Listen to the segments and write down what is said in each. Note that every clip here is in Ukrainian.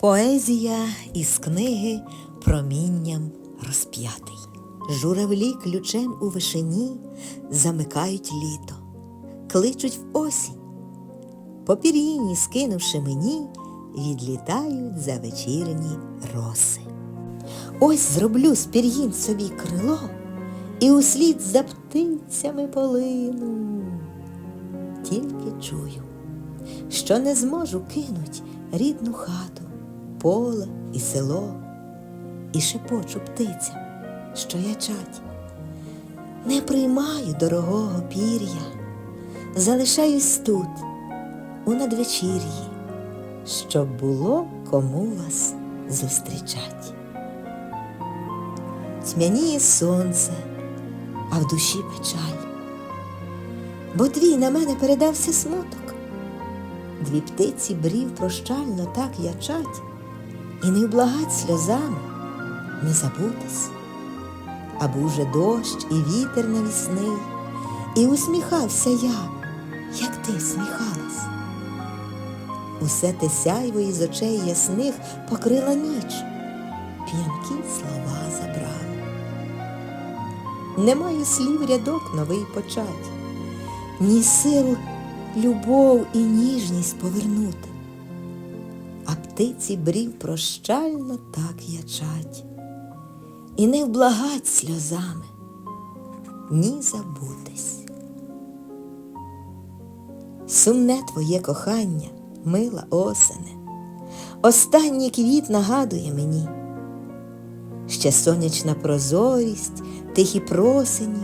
Поезія із книги Промінням розп'ятий. Журавлі ключем у вишені замикають літо, кличуть в осінь. По пір'їні, скинувши мені, відлітають за вечірні роси. Ось зроблю з пір'їн собі крило і услід за птицями полину. Тільки чую, що не зможу кинуть рідну хату, поле і село, і шепочу птицям, що ячать. Не приймаю дорогого пір'я, залишаюсь тут, у надвечір'ї, щоб було кому вас зустрічать. Тьмяніє сонце, а в душі печаль, бо твій на мене передався смуток. Дві птиці брів прощально так ячать, і не вблагать сльозами, не забутись. А був же дощ і вітер навісний, і усміхався я, як ти всміхалась. Усе те сяйво із очей ясних покрила ніч, п'янкі слова забрала. Не маю слів рядок новий почать, ні сил любов і ніжність повернути. Птиці брів прощально так ячать, і не вблагать сльозами, ні забутись. Сумне твоє кохання, мила осене, останній квіт нагадує мені, ще сонячна прозорість, тихі просені,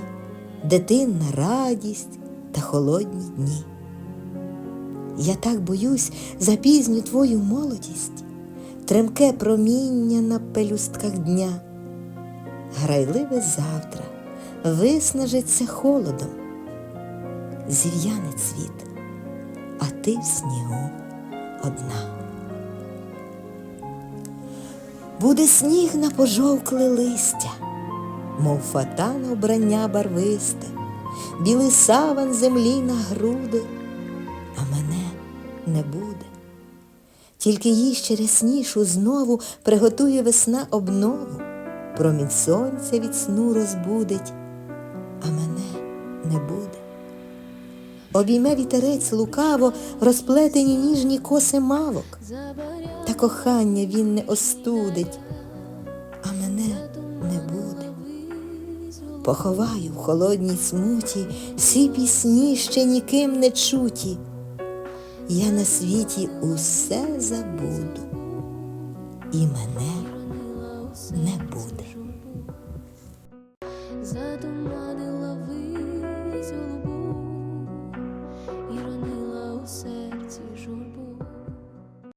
дитинна радість та холодні дні. Я так боюсь запізню твою молодість, тремке проміння на пелюстках дня. Грайливе завтра виснажиться холодом, зів'яне цвіт, а ти в снігу одна. Буде сніг на пожовкле листя, мов фатана обрання барвисте, білий саван землі на груди, Тільки їй ще ряснішу знову приготує весна обнову, промінь сонця від сну розбудить, а мене не буде. Обійме вітерець лукаво розплетені ніжні коси мавок, та кохання він не остудить, а мене не буде. Поховаю в холодній смуті всі пісні ще ніким не чуті. Я на світі усе забуду, і мене